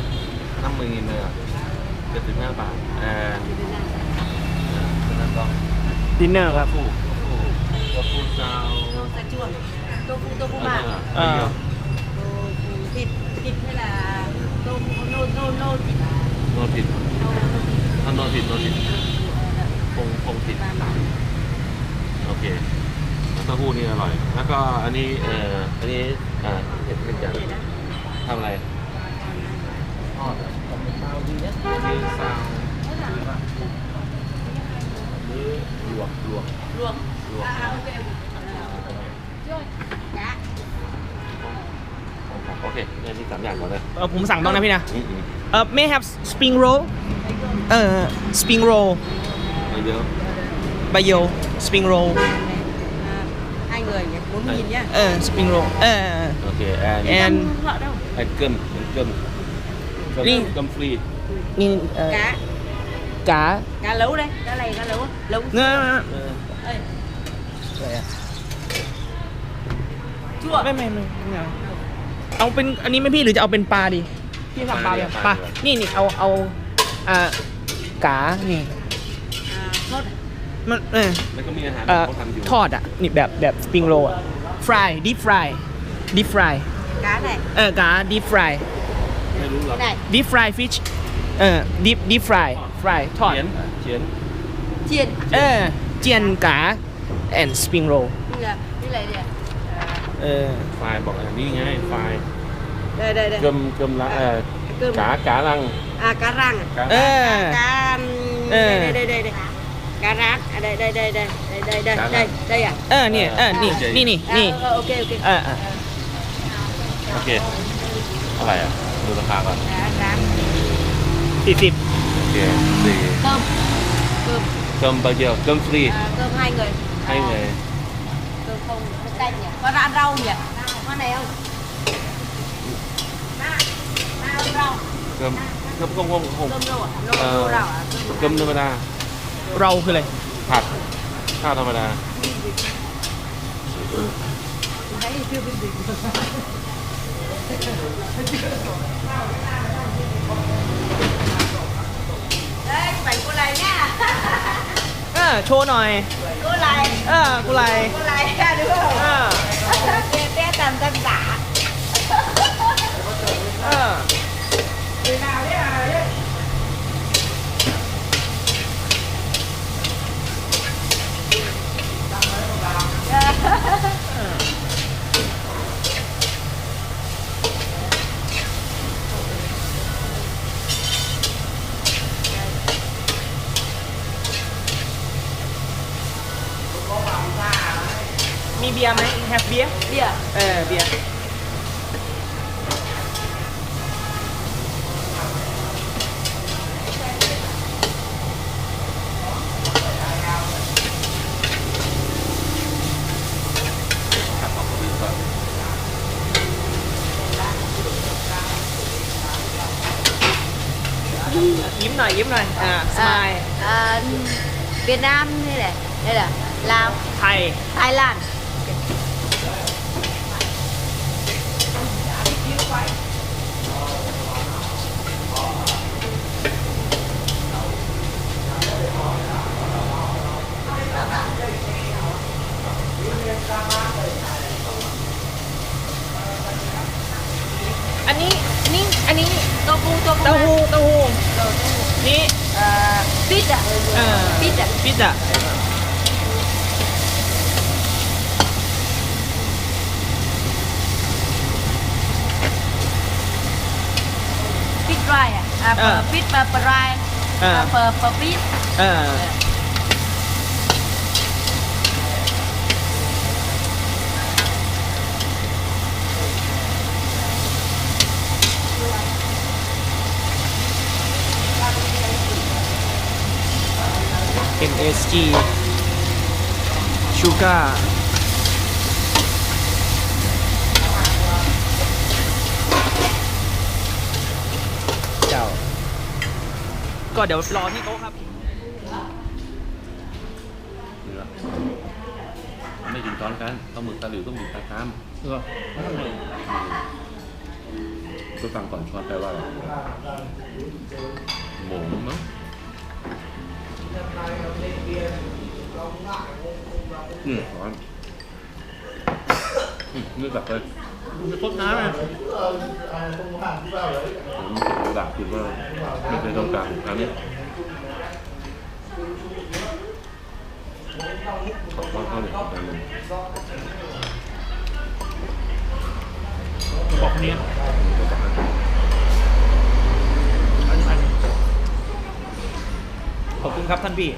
inner นื้อเกือบสิบห้าบาท and แล้วก็ดินเนอร์ครับ ฟูตัวฟูซาว โดนกระจวนโตฟูโตฟูมาก Ờ. โตฟูผิดผิดเวลาโตฟูโนโนโนผิดโนผิดนโนผิดถ้าโนผิดโนผิดคงคงผิดโอเคเต้าหู้นี่อร่อย แล้วก็อันนี้เอออันนี้อ่าเห็ดไม่จังทำอะไร นี่ซาวหรือลวกลวก Luộc Luộc. À à ok Rồi Cá โอเคเนี่ยมีสามอย่างก่อนเลยเออผมสั่งบ้างนะพี่นะอืมอืมเออ may have spring roll เออ spring roll เอาเยอะใบโย spring roll à, Hai người nhỉ Bốn Đây. nghìn nhá เออ spring roll เออโอเคแอน And Không sợ đâu แอ นเกิมแอนเกิมเกิมนี่เกิมฟรีนี่เออ Cá กา Cá lấu đây Cá này cá lấu Lấu เนื้อเออ Ê อะไรอะ Chua ไม่ไม่ไม่ไม่เอาเอาเป็นอันนี้ไหมพี่หรือจะเอาเป็นปลาดีพี่สั่งปลาเลยปลานี่นี่เอาเอาอ่ากานี่ À Sốt à? มันเออ แล้วก็มีอาหารเอ่อเขาทำอยู่ทอดอะ นี่แบบแบบสปริงโรลอะฟรายดิฟฟรายดิฟฟราย Cá này เออกาดิฟฟรายไม่รู้หรอก Cái này ดิฟฟรายฟิช เออดิฟดิฟฟรายฟรายทอดเฉียนเฉียน Chiên เออเจียนกาแอนสปริงโรล Như là Như này nè เออไฟล์บอกอันนี้ไงไฟล์ Đây đây đây เกิมเกิมละเออ Cơm กากาลัง À cá răng à? กาเออ cá um, Ờ. đây đây đây đây cá rán à đây đây đây đây đây đây đây Cá đây rán. đây à เออเนี่ยเออนี่นี่นี่ À, นี่ ờ, ok ok เออเออโอเคเท่าไหร่อะดูราคาก่อน cá rán สี่สิบ โอเคสี่ cơm cơm เกิมบาเดียวเกิมฟรี à, cơm hai người ให้เลย cơm không có canh nhỉ có rán rau nhỉ có này không na na ăn rau เกิมเกิมคงคงคง cơm rau à nô Ờ. nô rau à cơm เกิมธรรมดาเราคืออะไร ผัดข้าวธรรมดา đấy chưa biết gì đây bánh cô này nhá เออโชว์หน่อย cô này เออกูไร cô này ra đúng không เออ Bé bé tầm tầm giả เออ Người nào đấy à đấy Dạ. มีเบียร์ไหม have beer Bia เออเบียร์ ผัดออกมาดีกว่า ยิ้มหน่อยยิ้ม หน่อยอ่าสมาย à, Việt Nam đây này Đây là Lào ไทย Thái Lan อันนี้นี่อันนี้ Tô phu tô phu เต้าหู้เต้าหู้นี่ à, Pít à เออ Pít à พิซซ่า Pít dry à À Ờ. phở Pít phở phở dry Ờ. À, phở phở pít เออ MSG ชูการ์เก็เดี๋ยวรอที่โต๊ะครับเหลือมันไม่ถึงช้อนกันต้องหมึกตะหลิวต้องหมึกตะกร้ามเออไปฟังก่อนช้อนแปลว่าอะไรหมูมั้งอืมร้อนอืมนี่แบบเลยมัน จะทดน้ำอะผมผมด่าคือว่าไม่เป็นตรงกลางครั้งนี้ขอต้อนเข้าหน่อยกันหนึ่งบอกคนนี้ก็บอกให้อันอันขอบคุณครับท่านพี่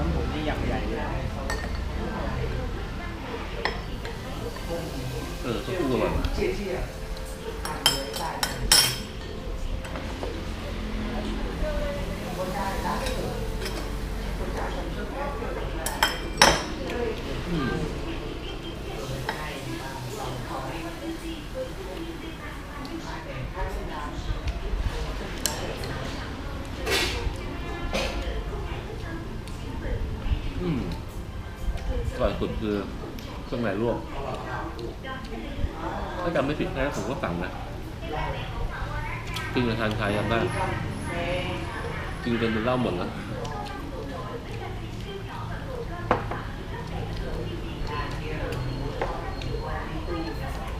อ้นผมนี่อย่างใหญ่เลยเออต้องพูดอร่อยว่ะอืมอืมอร่อย สุดคือเครื่องในลวกถ้าจำไม่ผิดนะผมก็สั่งนะกินกับทานชายยังได้กินจนเป็นเหล้าหมดแล้ว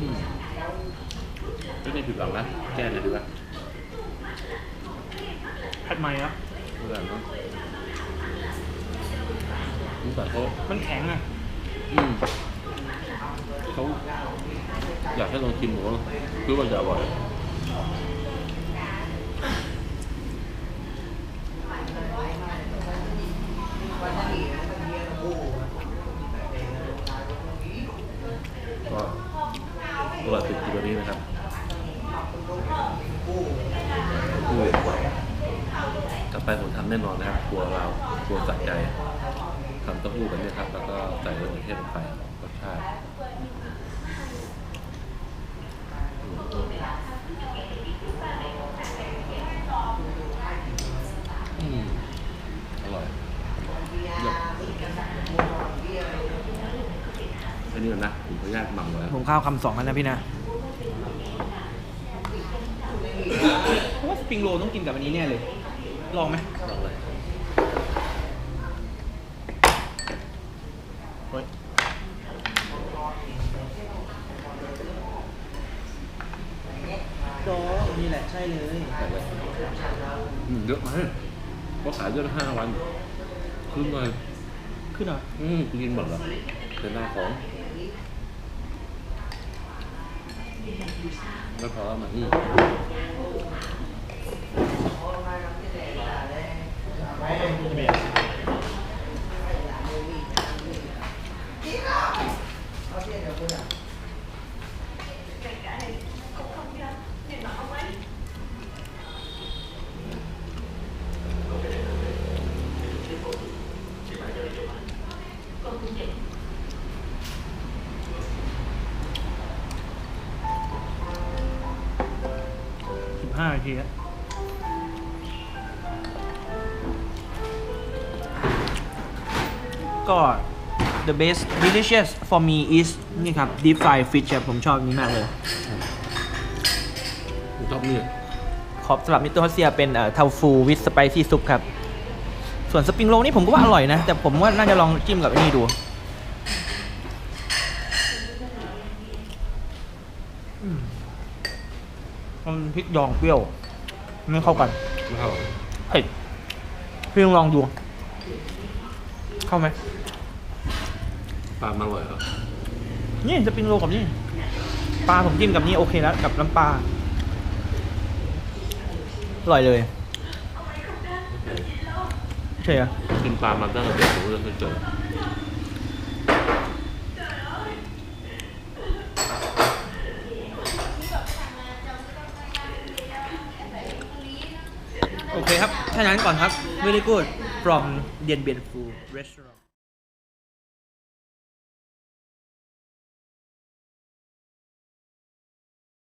อืมไม่ได้ผิดหวังนะแก้เลยดีกว่าผัดใหม่ครับเพื่อนเนาะนี่แต่เขามันแข็งอะ อืมเขาอยากให้ลองชิมผมว่าคือว่าจะอร่อยก็ตัวติดอยู่ตัวนี้นะครับกลับไปผมทำแน่นอนนะครับครัวเราครัวสัใจทำเต้าหู้แบบนี้ อืมอร่อยเยี่ยมแค่นี้ก่อนนะผมขออนุญาตหมั่งแล้วผมข้าวคำสองกันนะพี่นะเพราะว่าสปริงโรลต้องกินกับอันนี้แน่เลย ลองไหม ลองเลย เฮ้ยโจ นี่แหละใช่เลยใส่เลย อืมเยอะมากเขาขายเยอะห้าวันขึ้นเลยขึ้นเหรออืมกินหมดเหรอเป็นหน้าของไม่พอแล้วมันอืมสิบ ห้านาทีแล้วก็ the best delicious for me is นี่ครับ deep fried fish ครับผมชอบอันนี้มากเลยผมชอบเนี่ยขอบสำหรับมิสเตอร์ฮอสเซียเป็นเทาฟูวิสสไปซี่ซุปครับ ส่วนสปริงโรลนี่ผมก็ว่าอร่อยนะ แต่ผมว่าน่าจะลองจิ้มกับไอ้นี่ดูอืม มันพริกดองเปรี้ยวไม่เข้ากันไม่เข้าเผ็ดพี่ลองลองดู เข้าไหมปลามันอร่อยเหรอนี่สปริงโรลกับนี่ปลาผมจิ้มกับนี่โอเคแล้วกับน้ำปลาอร่อยเลยใช่อะกินปลามันตั้งแต่เด็กผมก็ไม่เคยเจอ โอเคครับถ้าอย่างนั้นก่อนครับ very good from เดียนเบียนฟู restaurant